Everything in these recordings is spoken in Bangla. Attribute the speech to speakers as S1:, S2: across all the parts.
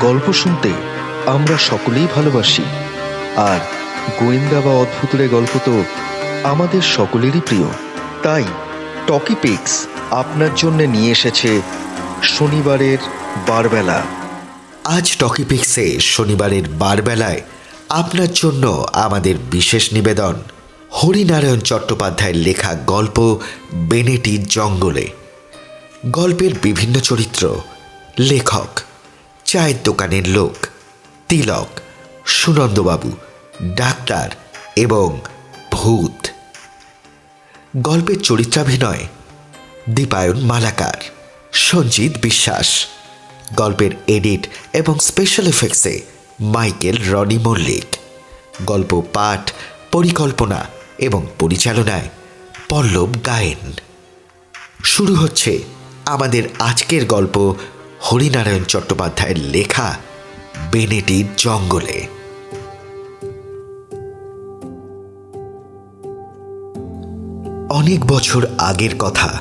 S1: গল্প শুনতে আমরা সকলেই ভালোবাসি। আর গোয়েন্দা বা অদ্ভুতরে গল্প তো আমাদের সকলেরই প্রিয়। তাই টকিপিক্স আপনার জন্য নিয়ে এসেছে শনিবারের বারবেলা।
S2: আজ টকিপিক্সে শনিবারের বারবেলায় আপনার জন্য আমাদের বিশেষ নিবেদন। হরিনারায়ণ চট্টোপাধ্যায়ের লেখা গল্প বেনেটির জঙ্গলে। গল্পের বিভিন্ন চরিত্র, লেখক চায়ের দোকানের লোক, তিলক, সুনন্দবাবু, ডাক্তার এবং ভূত। গল্পের চরিত্রাভিনয়, দীপায়ন মালাকার, সঞ্জিত বিশ্বাস। গল্পের এডিট এবং স্পেশাল এফেক্টসে মাইকেল রনি মল্লিক। গল্প, পাঠ, পরিকল্পনা এবং পরিচালনায় পল্লব গায়েন। শুরু হচ্ছে আমাদের আজকের গল্প হরিনারায়ণ চট্টোপাধ্যায়ের লেখা বেনেটির জঙ্গলে। অনেক বছর আগের কথা,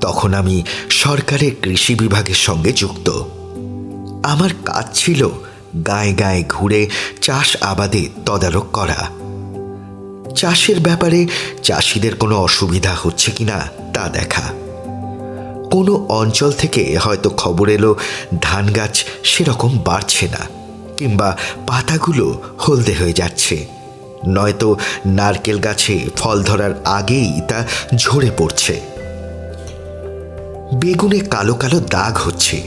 S2: তখন আমি সরকারের কৃষি বিভাগের সঙ্গে যুক্ত। আমার কাজ ছিল গায়ে গায়ে ঘুরে চাষ আবাদে তদারক করা। চাষের ব্যাপারে চাষিদের কোনো অসুবিধা হচ্ছে কিনা তা দেখা। কোনো অঞ্চল থেকে হয়তো খবর এলো, ধান গাছ সেরকম বাড়ছে না, কিংবা পাতাগুলো হলদে হয়ে যাচ্ছে। নয়তো নারকেল গাছে ফল ধরার আগেই তা ঝরে পড়ছে। বেগুনে কালো কালো দাগ হচ্ছে,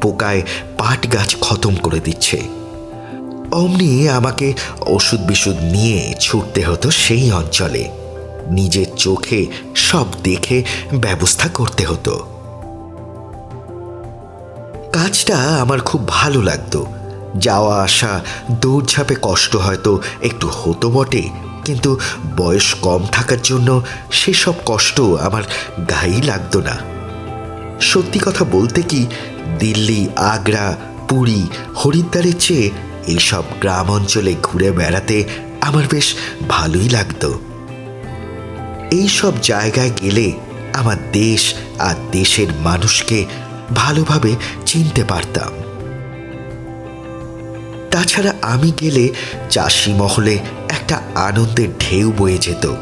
S2: পোকায় পাট গাছ খতম করে দিচ্ছে। অমনি আমাকে ওষুধ বিশুদ নিয়ে ছুটতে হতো সেই অঞ্চলে। নিজের চোখে সব দেখে ব্যবস্থা করতে হতো। কাজটা আমার খুব ভালো লাগতো। যাওয়া আসা, দৌড়ঝাঁপে কষ্ট হয়তো একটু হতো বটে, কিন্তু বয়স কম থাকার জন্য সেসব কষ্ট আমার গায়েই লাগতো না। সত্যি কথা বলতে কি, দিল্লি, আগ্রা, পুরী, হরিদ্বারের চেয়ে এইসব গ্রাম অঞ্চলে ঘুরে বেড়াতে আমার বেশ ভালোই লাগতো। এই সব জায়গায় গেলে আমার দেশ আর দেশের মানুষকে ভালোভাবে চিনতে পারতাম। তাছাড়া আমি গেলে চাষি মহলে একটা আনন্দের ঢেউ বয়ে যেত।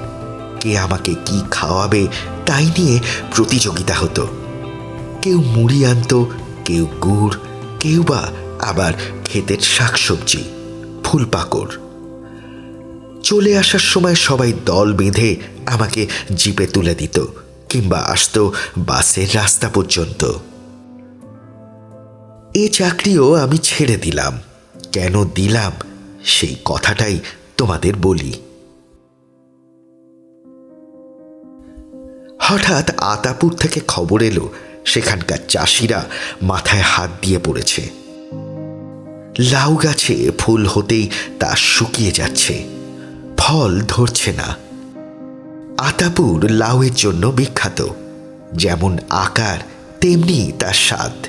S2: কে আমাকে কি খাওয়াবে তাই নিয়ে প্রতিযোগিতা হতো। কেউ মুড়ি আনতো, কেউ গুড়, কেউ বা আবার ক্ষেতের শাকসবজি ফুল পাকড় চলে আসার সময় সবাই দল বেঁধে আমাকে জিপে তুলে দিত, কিংবা আসতো বাসের রাস্তা পর্যন্ত। এ চাকরিও আমি ছেড়ে দিলাম। কেন দিলাম? সেই কথাটাই তোমাদের বলি। হঠাৎ আতাপুর থেকে খবর এলো, সেখানকার চাষিরা মাথায় হাত দিয়ে পড়েছে। লাউ গাছে ফুল হতেই তা শুকিয়ে যাচ্ছে। ফল ধরছে না। আতাপুর লাউয়ের জন্য বিখ্যাত। যেমন আকার, তেমনি তার স্বাদ।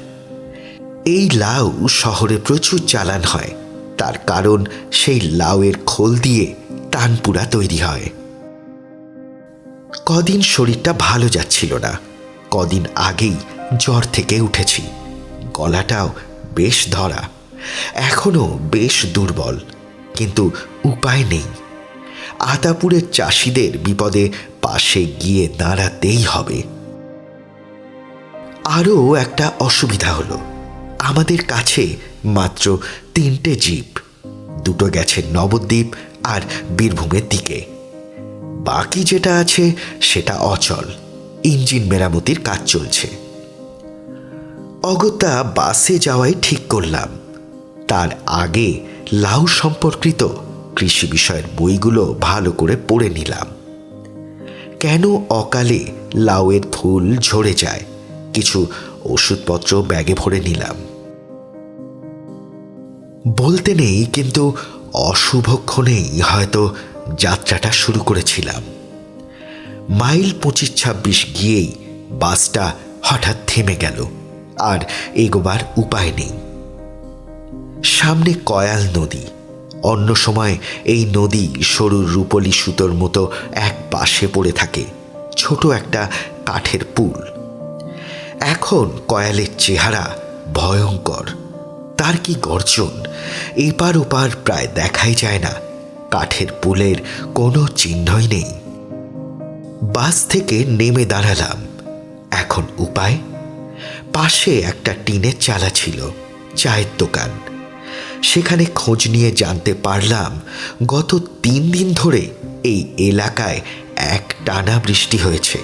S2: এই লাউ শহরে প্রচুর চালান হয়। তার কারণ সেই লাউয়ের খোল দিয়ে তানপুরা তৈরি হয়। কদিন শরীরটা ভালো যাচ্ছিল না। কদিন আগেই জ্বর থেকে উঠেছি। গলাটাও বেশ ধরা। এখনও বেশ দুর্বল। কিন্তু উপায় নেই। আতাপুরের চাষিদের বিপদে পাশে গিয়ে দাঁড়াতেই হবে। আরও একটা অসুবিধা হলো, আমাদের কাছে মাত্র তিনটে জিপ দুটো গেছে নবদ্বীপ আর বীরভূমের দিকে। বাকি যেটা আছে সেটা অচল, ইঞ্জিন মেরামতির কাজ চলছে। অগত্যা বাসে যাওয়াই ঠিক করলাম, তার আগে লাউ সম্পর্কিত কৃষি বিষয়ের বইগুলো ভালো করে পড়ে নিলাম। কেন অকালে লাউয়ের ফুল ঝরে যায়? কিছু ওষুধপত্র ব্যাগে ভরে নিলাম। বলতে নেই, কিন্তু অশুভক্ষণেই হয়তো যাত্রাটা শুরু করেছিলাম। মাইল পঁচিশ ছাব্বিশ গিয়েই বাসটা হঠাৎ থেমে গেল, আর এগোবার উপায় নেই। সামনে কয়াল নদী অন্য সময় এই নদী সরু রূপলি সুতোর মতো এক পাশে পড়ে থাকে, ছোট একটা কাঠের পুল। এখন কয়ালের চেহারা ভয়ঙ্কর। তার কি গর্জন? এপার ওপার প্রায় দেখাই যায় না। কাঠের পুলের কোনো চিহ্নই নেই। বাস থেকে নেমে দাঁড়ালাম। এখন উপায়? পাশে একটা টিনের চালা ছিল, চায়ের দোকান। সেখানে খোঁজ নিয়ে জানতে পারলাম, গত তিন দিন ধরে এই এলাকায় এক টানা বৃষ্টি হয়েছে।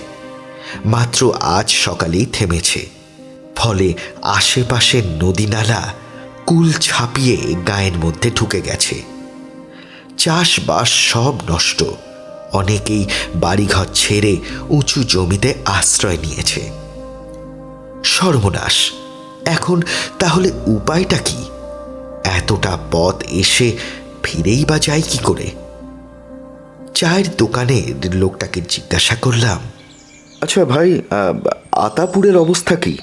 S2: মাত্র আজ সকালেই থেমেছে। ফলে আশেপাশের নদী নালা কুল ছাপিয়ে গায়ের মধ্যে ঢুকে গেছে। চাষবাস সব নষ্ট। অনেকেই বাড়িঘর ছেড়ে উঁচু জমিতে আশ্রয় নিয়েছে। সর্বনাশ। এখন তাহলে উপায়টা কি? এতটা পথ এসে ফিরেই বা যায় কি করে? চায়ের দোকানের লোকটাকে জিজ্ঞাসা করলাম
S1: আচ্ছা ভাই আতাপুরের অবস্থা কি?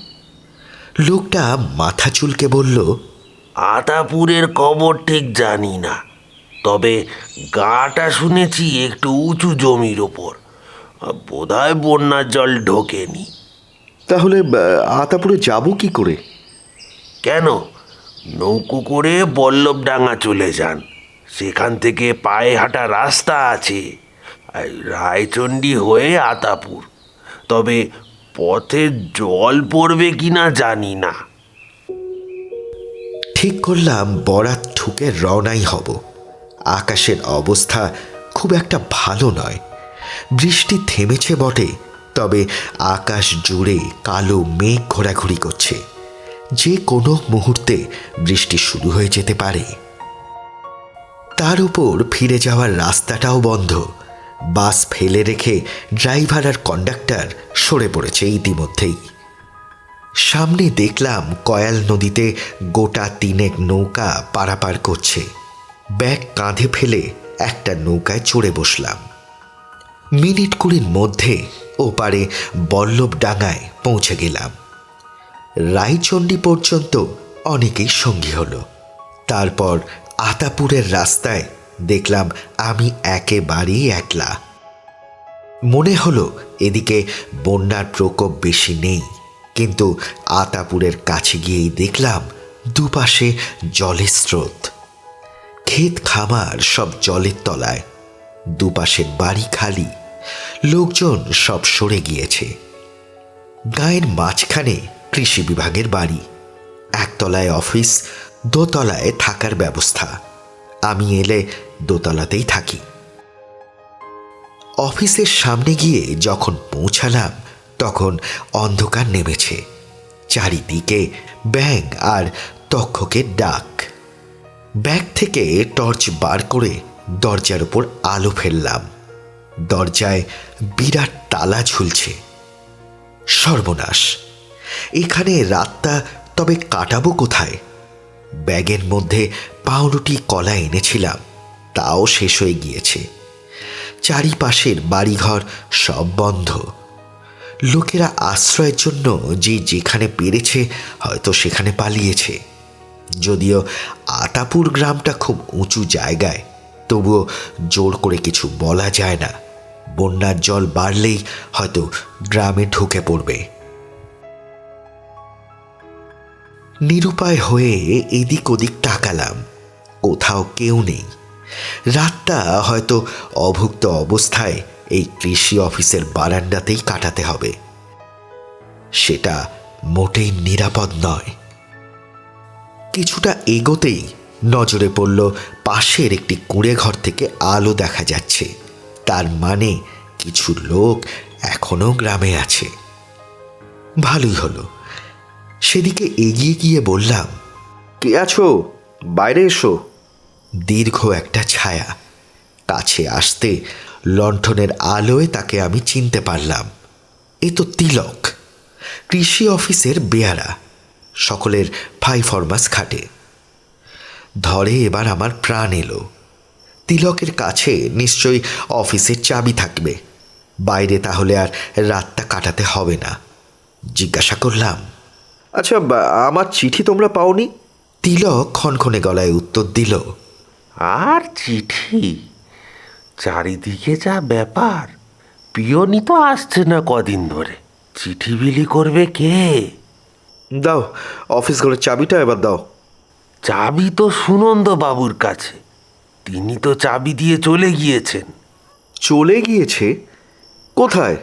S2: লোকটা মাথা চুলকে বলল
S3: আতাপুরের কবর ঠিক জানি না তবে গাটা শুনেছি একটু উঁচু জমির ওপর বোধহয় বন্যার জল ঢোকেনি।
S1: তাহলে আতাপুরে যাব কি করে?
S3: কেন? নৌকো করে বল্লভডাঙ্গা চলে যান। সেখান থেকে পায়ে হাঁটা রাস্তা আছে রায়চণ্ডী হয়ে আতাপুর। তবে পথে জল পড়বে কিনা জানি না।
S2: ঠিক করলাম, বরাত ঠুকে রওনাই হব। আকাশের অবস্থা খুব একটা ভালো নয়। বৃষ্টি থেমেছে বটে, তবে আকাশ জুড়ে কালো মেঘ ঘোরাঘুরি করছে। যে কোনো মুহূর্তে বৃষ্টি শুরু হয়ে যেতে পারে। তার উপর ফিরে যাওয়ার রাস্তাটাও বন্ধ। বাস ফেলে রেখে ড্রাইভার আর কন্ডাক্টর সরে পড়েছে ইতিমধ্যেই। সামনে দেখলাম কয়াল নদীতে গোটা তিনেক নৌকা পারাপার করছে। ব্যাগ কাঁধে ফেলে একটা নৌকায় চড়ে বসলাম। মিনিট কুড়ির মধ্যে ওপারে বল্লভডাঙ্গায় পৌঁছে গেলাম। রায়চণ্ডী পর্যন্ত অনেকেই সঙ্গী হলো। তারপর আতাপুরের রাস্তায় দেখলাম আমি একেবারেই একলা। মনে হলো এদিকে বন্যার প্রকোপ বেশি নেই, কিন্তু আতাপুরের কাছে গিয়েই দেখলাম দুপাশে জলের স্রোত। ক্ষেত খামার সব জলের তলায়, দুপাশের বাড়ি খালি, লোকজন সব সরে গিয়েছে। গায়ের মাঝখানে কৃষি বিভাগের বাড়ি। একতলায় অফিস, দোতলায় থাকার ব্যবস্থা। আমি এলে দোতলাতেই থাকি। অফিসের সামনে গিয়ে যখন পৌঁছালাম, তখন অন্ধকার নেমেছে। চারিদিকে ব্যাং আর তক্ষকের ডাক। ব্যাগ থেকে টর্চ বার করে দরজার উপর আলো ফেললাম। দরজায় বিরাট তালা ঝুলছে। সর্বনাশ। এখানে রাতটা তবে কাটাবো কোথায়? ব্যাগের মধ্যে পাউরুটি, কলা এনেছিলাম, তাও শেষ হয়ে গিয়েছে। চারিপাশের বাড়িঘর সব বন্ধ। লোকেরা আশ্রয়ের জন্য যে যেখানে পেরেছে, হয়তো সেখানে পালিয়েছে। যদিও আতাপুর গ্রামটা খুব উঁচু জায়গায়, তবুও জোর করে কিছু বলা যায় না। বন্যার জল বাড়লেই হয়তো গ্রামে ঢুকে পড়বে। নিরুপায় হয়ে এদিক ওদিক তাকালাম। কোথাও কেউ নেই। রাতটা হয়তো অভুক্ত অবস্থায় এই কৃষি অফিসের বারান্দাতেই কাটাতে হবে। সেটা মোটেই নিরাপদ নয়। কিছুটা এগোতেই নজরে পড়ল পাশের একটি কুঁড়ে ঘর থেকে আলো দেখা যাচ্ছে। তার মানে কিছু লোক এখনও গ্রামে আছে। ভালোই হলো। সেদিকে এগিয়ে গিয়ে বললাম,
S1: কে আছো? বাইরে এসো।
S2: দীর্ঘ একটা ছায়া কাছে আসতে লণ্ঠনের আলোয় তাকে আমি চিনতে পারলাম। এ তো তিলক, কৃষি অফিসের বেয়ারা, সকলের ফাই ফরমাস খাটে। ধরে এবার আমার প্রাণ এলো। তিলকের কাছে নিশ্চয়ই অফিসের চাবি থাকবে। বাইরে তাহলে আর রাতটা কাটাতে হবে না। জিজ্ঞাসা করলাম
S1: আচ্ছা আমার চিঠি তোমরা পাওনি?
S2: তিলক ক্ষণক্ষণে গলায় উত্তর দিল
S3: আর চিঠি? চারিদিকে যা ব্যাপার পিয়নি তো আসছে না কদিন ধরে। চিঠি বিলি করবে কে?
S1: দাও অফিস ঘরের চাবিটা এবার দাও।
S3: চাবি তো সুনন্দ বাবুর কাছে তিনি তো চাবি দিয়ে চলে গিয়েছেন।
S2: চলে গিয়েছে? কোথায়?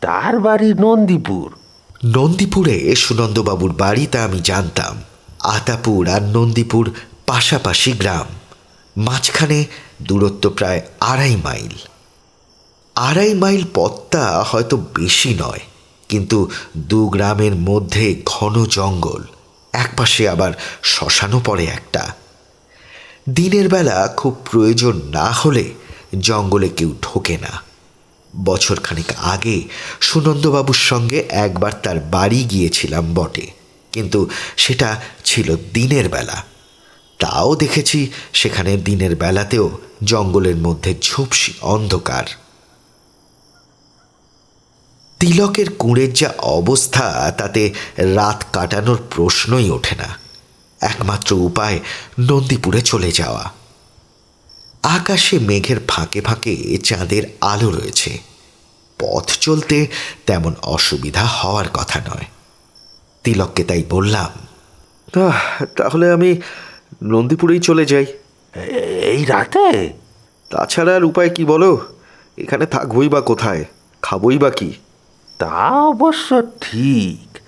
S3: তার বাড়ি নন্দীপুর।
S2: নন্দীপুরে সুনন্দবাবুর বাড়ি তা আমি জানতাম। আতাপুর আর নন্দীপুর পাশাপাশি গ্রাম। মাঝখানে দূরত্ব প্রায় আড়াই মাইল। আড়াই মাইল পথটা হয়তো বেশি নয়, কিন্তু দু গ্রামের মধ্যে ঘন জঙ্গল, একপাশে আবার শ্মশানও পড়ে একটা। দিনের বেলা খুব প্রয়োজন না হলে জঙ্গলে কেউ ঢোকে না। বছরখানেক আগে সুনন্দবাবুর সঙ্গে একবার তার বাড়ি গিয়েছিলাম বটে। কিন্তু সেটা ছিল দিনের বেলা। তাও দেখেছি সেখানে দিনের বেলাতেও জঙ্গলের মধ্যে ঝুপসি অন্ধকার। তিলকের কুঁড়ের যা অবস্থা, তাতে রাত কাটানোর প্রশ্নই ওঠে না। একমাত্র উপায় নন্দীপুরে চলে যাওয়া। আকাশে মেঘের ফাঁকে ফাঁকে চাঁদের আলো রয়েছে। পথ চলতে তেমন অসুবিধা হওয়ার কথা নয়। তিলককে তাই বললাম তাহলে আমি নন্দীপুরেই চলে যাই।
S3: এই রাতে?
S2: তাছাড়া আর উপায় কি বলো? এখানে থাকবই বা কোথায়? খাবই বা কি?
S3: তা অবশ্য ঠিক।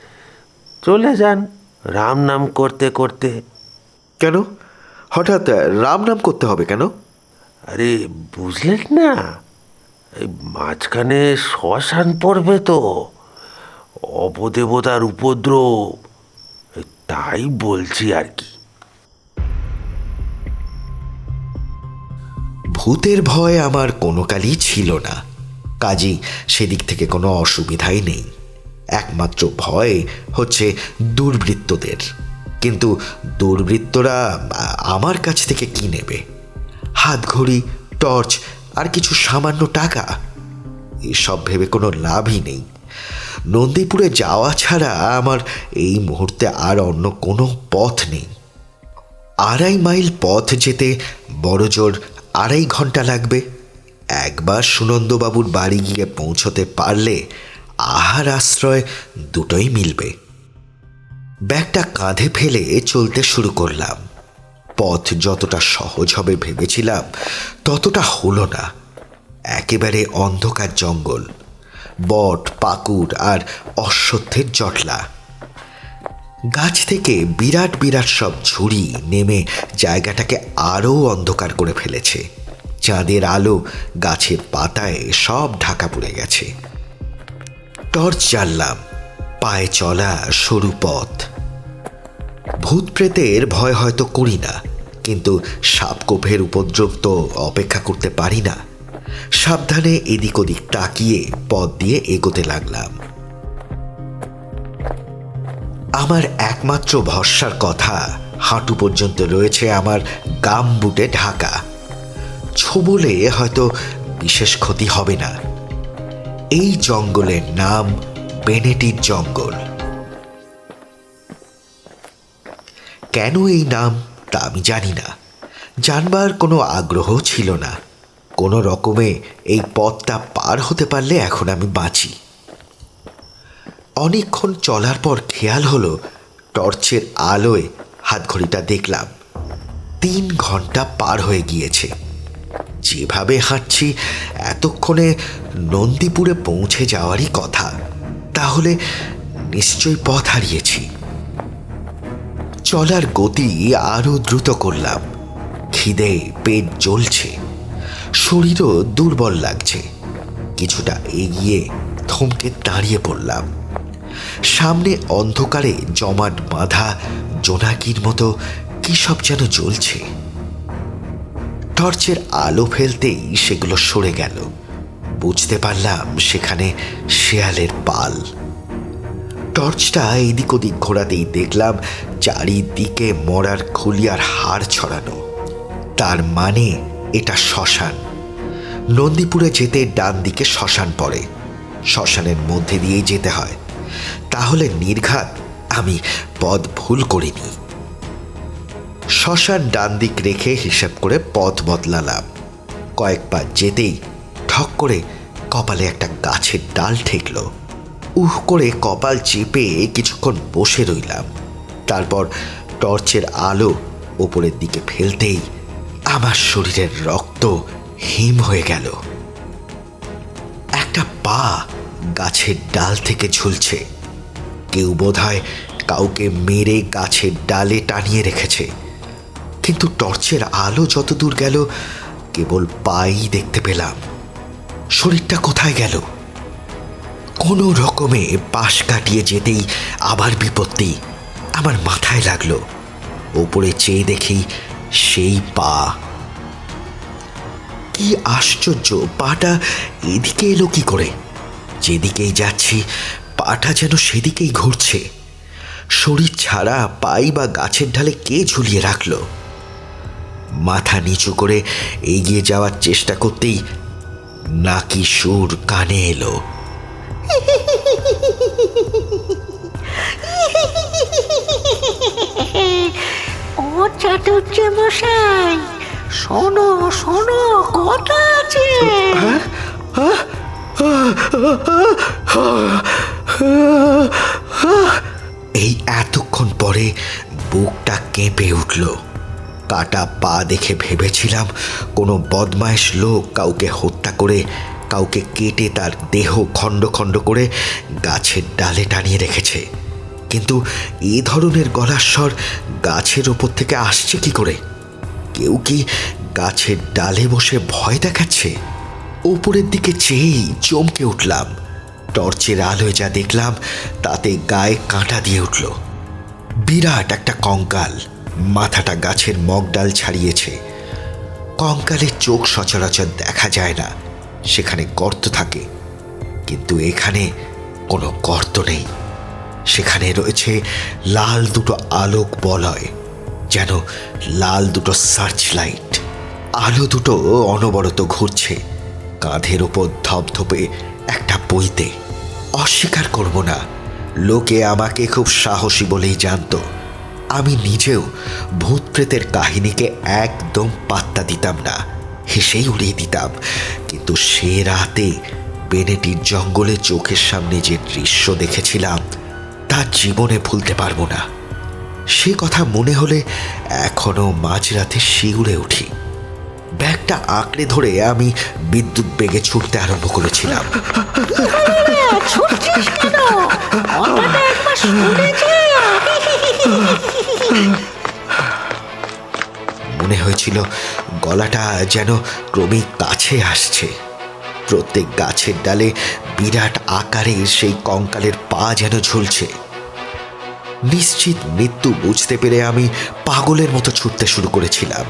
S3: চলে যান রাম নাম করতে করতে।
S2: কেন? হঠাৎ রাম নাম করতে হবে কেন?
S3: আরে বুঝলেন না, এই মাঝখানে শ্মশান পড়বে তো, অপদেবতার উপদ্রব তাই বলছি আর কি।
S2: ভূতের ভয় আমার কোনো কালই ছিল না, কাজী সেদিক থেকে কোনো অসুবিধাই নেই। একমাত্র ভয় হচ্ছে দুর্বৃত্তদের, কিন্তু দুর্বৃত্তরা আমার কাছ থেকে কি নেবে? হাতঘড়ি টর্চ আর কিছু সামান্য টাকা। এসব ভেবে কোনো লাভই নেই। নন্দীপুরে যাওয়া ছাড়া আমার এই মুহূর্তে আর অন্য কোনো পথ নেই। আড়াই মাইল পথ যেতে বড়জোর আড়াই ঘণ্টা লাগবে। একবার সুনন্দবাবুর বাড়ি গিয়ে পৌঁছতে পারলে আহার আশ্রয় দুটোই মিলবে। ব্যাগটা কাঁধে ফেলে চলতে শুরু করলাম। পথ যতটা সহজ হবে ভেবেছিলাম, ততটা হলো না। একেবারে অন্ধকার জঙ্গল, বট, পাকুড় আর অশ্বত্থের জটলা। গাছ থেকে বিরাট বিরাট সব ঝুড়ি নেমে জায়গাটাকে আরও অন্ধকার করে ফেলেছে। চাঁদের আলো গাছের পাতায় সব ঢাকা পড়ে গেছে। টর্চ জ্বাললাম, পায়ে চলা সরু পথ। ভূত প্রেতের ভয় হয়তো করি না, কিন্তু সাপকোপের উপদ্রব তো অপেক্ষা করতে পারি না। সাবধানে এদিক ওদিক তাকিয়ে পথ দিয়ে এগোতে লাগলাম। আমার একমাত্র ভরসার কথা, হাঁটু পর্যন্ত রয়েছে আমার গাম বুটে ঢাকা। ছোবলে হয়তো বিশেষ ক্ষতি হবে না। এই জঙ্গলের নাম বেনেটির জঙ্গল। কেন এই নাম তা আমি জানি না। জানবার কোনো আগ্রহ ছিল না। কোনো রকমে এই পথটা পার হতে পারলে এখন আমি বাঁচি। অনেকক্ষণ চলার পর খেয়াল হলো, টর্চের আলোয় হাতঘড়িটা দেখলাম। তিন ঘণ্টা পার হয়ে গিয়েছে। যেভাবে হাঁটছি, এতক্ষণে নন্দীপুরে পৌঁছে যাওয়ারই কথা। তাহলে নিশ্চয়ই পথ হারিয়েছি। চলার গতি আরও দ্রুত করলাম। খিদে পেট জ্বলছে, শরীরও দুর্বল লাগছে। কিছুটা এগিয়ে থমকে দাঁড়িয়ে পড়লাম। সামনে অন্ধকারে জমাট বাঁধা জোনাকির মতো কি সব যেন জ্বলছে। টর্চের আলো ফেলতেই সেগুলো সরে গেল। বুঝতে পারলাম সেখানে শেয়ালের পাল। টর্চটা এদিক ওদিক ঘোরাতেই দেখলাম চারিদিকে মরার খুলিয়ার হাড় ছড়ানো। তার মানে এটা শ্মশান। নন্দীপুরে যেতে ডান দিকে শ্মশান পড়ে। শ্মশানের মধ্যে দিয়েই যেতে হয়। তাহলে নির্ঘাত আমি পদ ভুল করিনি। শ্মশান ডান দিক রেখে হিসাব করে পথ বদলালাম। কয়েক পা যেতেই ঠক করে কপালে একটা গাছের ডাল ঠেকলো। উহ করে কপাল চেপে কিছুক্ষণ বসে রইলাম। তারপর টর্চের আলো ওপরের দিকে ফেলতেই আমার শরীরের রক্ত হিম হয়ে গেল। একটা পা গাছের ডাল থেকে ঝুলছে। কেউ বোধহয় কাউকে মেরে গাছের ডালে টানিয়ে রেখেছে। কিন্তু টর্চের আলো যত দূর গেল, কেবল পাই দেখতে পেলাম। শরীরটা কোথায় গেল? কোনো রকমে পাশ কাটিয়ে যেতেই আবার বিপত্তি। আমার মাথায় লাগল। ওপরে চেয়ে দেখি সেই পা। কি আশ্চর্য, পাটা এদিকে এলো কি করে? যেদিকেই যাচ্ছি, পাটা যেন সেদিকেই ঘুরছে। শরীর ছাড়া পাই বা গাছের ঢালে কে ঝুলিয়ে রাখল? মাথা নিচু করে এগিয়ে যাওয়ার চেষ্টা করতেই নাকি সুর কানে এলো।
S4: ও চাটুর্য মশাই শোনো শোনো, কথা আছে।
S2: এই এতক্ষণ পরে বুকটা কেঁপে উঠল। কাটা পা দেখে ভেবেছিলাম কোনো বদমাইশ লোক কাউকে হত্যা করে কাউকে কেটে তার দেহ খণ্ড খণ্ড করে গাছের ডালে টানিয়ে রেখেছে। কিন্তু এ ধরনের গলার স্বর গাছের ওপর থেকে আসছে কি করে? কেউ কি গাছের ডালে বসে ভয় দেখাচ্ছে? ওপরের দিকে চেয়েই চমকে উঠলাম। টর্চের আলোয় যা দেখলাম, তাতে গায়ে কাঁটা দিয়ে উঠল। বিরাট একটা কঙ্কাল মাথাটা গাছের মগডাল ছাড়িয়েছে। কঙ্কালের চোখ সচরাচর দেখা যায় না, সেখানে গর্ত থাকে। কিন্তু এখানে কোনো গর্ত নেই। সেখানে রয়েছে লাল দুটো আলোক বলয়, যেন লাল দুটো সার্চ লাইট আলো দুটো অনবরত ঘুরছে, কাঁধের ওপর ধপধপে একটা বইতে, অস্বীকার করব না, লোকে আমাকে খুব সাহসী বলেই জানতো। আমি নিজেও ভূত প্রেতের কাহিনীকে একদম পাত্তা দিতাম না, হেসেই উড়িয়ে দিতাম। কিন্তু সে রাতে বেনেটির জঙ্গলে চোখের সামনে যে দৃশ্য দেখেছিলাম তা জীবনে ভুলতে পারব না। সে কথা মনে হলে এখনও মাঝরাতে শিউরে উঠি। ব্যাগটা আঁকড়ে ধরে আমি বিদ্যুৎ বেগে ছুটতে আরম্ভ করেছিলাম। মনে হয়েছিল গলাটা যেন ক্রমেই কাছে আসছে। প্রত্যেক গাছের ডালে বিরাট আকারের সেই কঙ্কালের পা যেন ঝুলছে। নিশ্চিত মৃত্যু বুঝতে পেরে আমি পাগলের মতো ছুটতে শুরু করেছিলাম।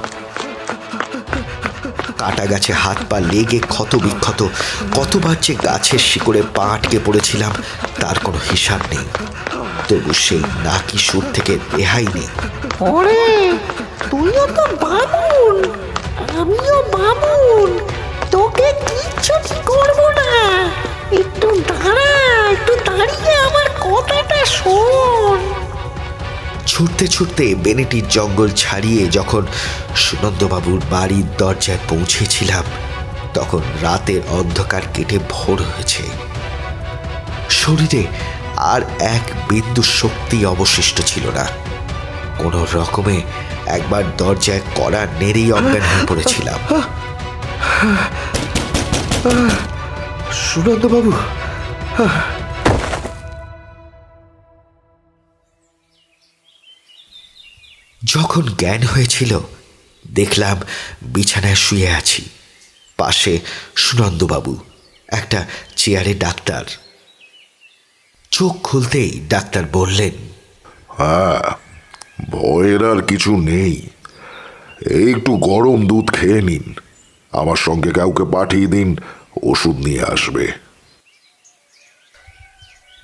S2: কাটা গাছে হাত পা লেগে ক্ষত বিক্ষত, কতবার যে গাছের শিকড়ে পা আটকে পড়েছিলাম, তার কোনো হিসাব নেই। তবু সেই নাকি সুর থেকে রেহাই নেই।
S4: ওরে, তুইও তো বামুন, আমিও বামুন, তোকে কিচ্ছুটি করব না। একটু দাঁড়া, একটু দাঁড়িয়ে আমার কথাটা শোন।
S2: ছুটতে ছুটতে বেনেটির জঙ্গল ছাড়িয়ে যখন সুনন্দবাবুর বাড়ির দরজায় পৌঁছেছিলাম, তখন রাতের অন্ধকার কেটে ভোর হয়েছে। শরীরে আর এক বিন্দু শক্তি অবশিষ্ট ছিল না। কোনো রকমে একবার দরজায় কড়া নেড়েই অজ্ঞান হয়ে পড়েছিলাম। সুনন্দবাবু যখন জ্ঞান হয়েছিল দেখলাম বিছানায় শুয়ে আছি। পাশে সুনন্দবাবু একটা চেয়ারে ডাক্তার। চোখ খুলতেই ডাক্তার বললেন
S5: হ্যাঁ ভয়ের আর কিছু নেই। এই একটু গরম দুধ খেয়ে নিন। আমার সঙ্গে কাউকে পাঠিয়ে দিন ওষুধ নিয়ে আসবে।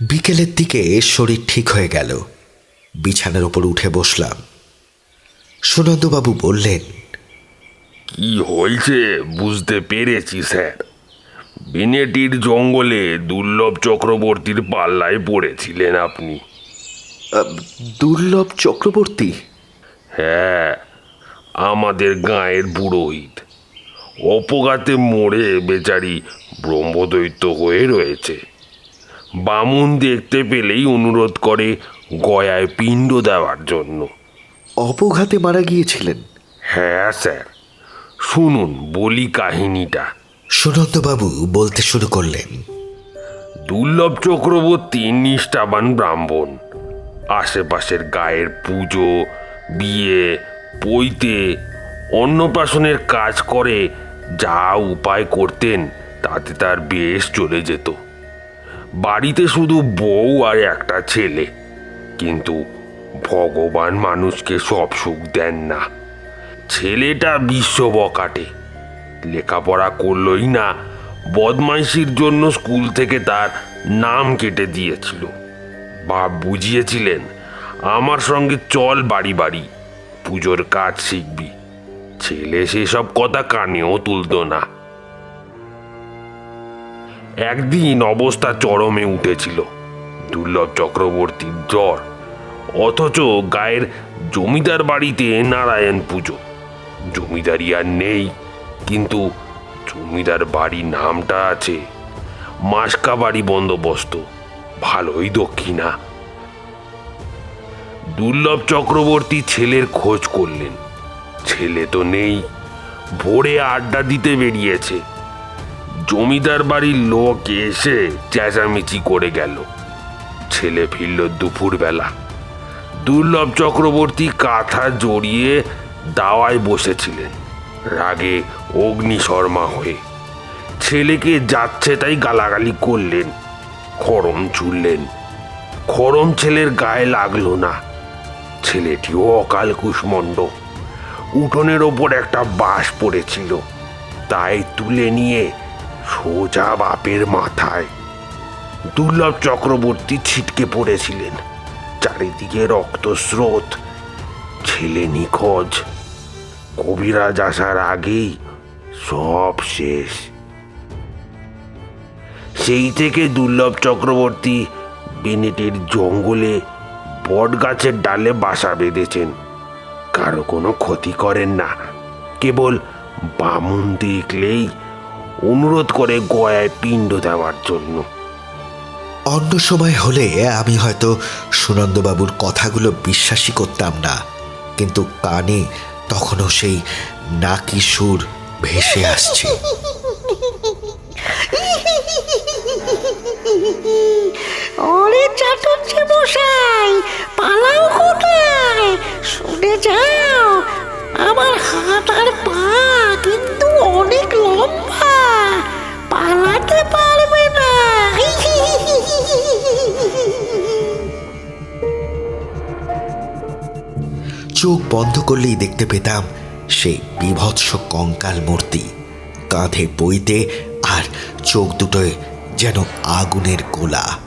S2: বিকেলের দিকে শরীর ঠিক হয়ে গেল। বিছানার ওপর উঠে বসলাম। সুনন্দবাবু বললেন
S3: কি হয়েছে বুঝতে পেরেছি স্যার। বিনেটির জঙ্গলে দুর্লভ চক্রবর্তীর পাল্লায় পড়েছিলেন আপনি।
S2: দুর্লভ চক্রবর্তী?
S3: হ্যাঁ আমাদের গাঁয়ের পুরোহিত। অপঘাতে মরে বেচারি ব্রহ্মদৈত্য হয়ে রয়েছে। বামুন দেখতে পেলেই অনুরোধ করে গয়ায় পিণ্ড দেওয়ার জন্য।
S2: অপঘাতে মারা গিয়েছিলেন।
S3: হ্যাঁ স্যার। শুনুন বলি কাহিনীটা।
S2: সুনন্দবাবু বলতে শুরু করলেন।
S3: দুর্লভ চক্রবর্তী নিষ্ঠাবান ব্রাহ্মণ। আশেপাশের গায়ের পুজো বিয়ে পৈতে অন্নপ্রাশনের কাজ করে যা উপায় করতেন তাতে তার বেশ চলে যেত। বাড়িতে শুধু বউ আর একটা ছেলে। কিন্তু ভগবান মানুষকে সব সুখ দেন না। ছেলেটা বিশ্ব বকাটে। লেখাপড়া করলই না, বদমাইশির জন্য স্কুল থেকে তার নাম কেটে দিয়েছিল। বাপ বুঝিয়েছিলেন, আমার সঙ্গে চল বাড়ি বাড়ি, পুজোর কাজ শিখবি। ছেলে সেসব কথা কানেও তুলতো না। একদিন অবস্থা চরমে উঠেছিল। দুর্লভ চক্রবর্তীর জ্বর অথচ গায়ের জমিদার বাড়িতে নারায়ণ পুজো। জমিদারি আর নেই, কিন্তু জমিদার বাড়ি নামটা আছে। মাসকা বাড়ি বন্দোবস্ত, ভালোই দক্ষিণা। দুর্লভ চক্রবর্তী ছেলের খোঁজ করলেন। ছেলে তো নেই, ভোরে আড্ডা দিতে বেরিয়েছে। জমিদার বাড়ির লোক এসে চেঁচামেচি করে গেল। ছেলে ফিরল দুপুরবেলা। দুর্লভ চক্রবর্তী কাঁথা জড়িয়ে দাওয়ায় বসেছিলেন। রাগে অগ্নি শর্মা হয়ে। ছেলেকে যাচ্ছে তাই গালাগালি করলেন। খরম ছুড়লেন খরম ছেলের গায়ে লাগল না। ছেলেটিও অকাল কুষ্মণ্ড। উঠোনের ওপর একটা বাঁশ পড়েছিল। তাই তুলে নিয়ে সোজা বাপের মাথায়। দুর্লভ চক্রবর্তী ছিটকে পড়েছিলেন। চারিদিকে রক্তস্রোত, ছেলে নিখোঁজ, কবিরাজ আসার আগেই সব শেষ। সেই থেকে দুর্লভ চক্রবর্তী বেনেটের জঙ্গলে বট গাছের ডালে বাসা বেঁধেছেন। কারও কোনো ক্ষতি করেন না, কেবল বামুন দেখলেই অনুরোধ করে গয়ায় পিণ্ড দেওয়ার জন্য।
S2: অন্য সময় হলে আমি হয়তো সুনন্দবাবুর কথাগুলো বিশ্বাসই করতাম না। কিন্তু কানে তখনও সেই নাকি সুর ভেসে আসছে।
S4: ওরে চাটুর্যে মশাই, পালাও কোথায়? শুনে যাও, আমার হাত আর পা কিন্তু অনেক লম্বা। পালাতে না
S2: চোখ বন্ধ করলেই দেখতে পেতাম সেই বিভৎস কঙ্কাল মূর্তি। কাঁধে বইতে আর চোখ দুটোয় যেন আগুনের গোলা।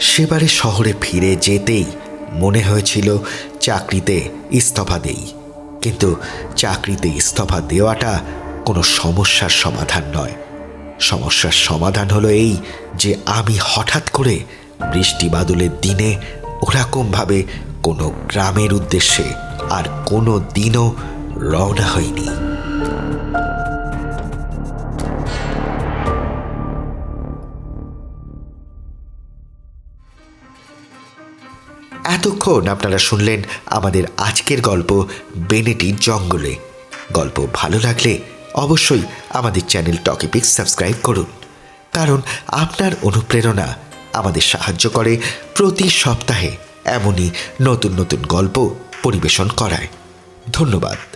S2: সেবারে শহরে ফিরে যেতেই মনে হয়েছিল চাকরিতে ইস্তফা দেই। কিন্তু চাকরিতে ইস্তফা দেওয়াটা কোনো সমস্যার সমাধান নয়। সমস্যার সমাধান হলো এই যে আমি হঠাৎ করে বৃষ্টি বাদলের দিনে ওরকমভাবে কোনো গ্রামের উদ্দেশ্যে আর কোনো দিনও রওনা হয়নি এতক্ষণ আপনারা শুনলেন আমাদের আজকের গল্প বেনেটির জঙ্গলে। গল্প ভালো লাগলে অবশ্যই আমাদের চ্যানেল টকিপিক্স সাবস্ক্রাইব করুন। কারণ আপনার অনুপ্রেরণা আমাদের সাহায্য করে প্রতি সপ্তাহে এমনই নতুন নতুন গল্প পরিবেশন করায়। ধন্যবাদ।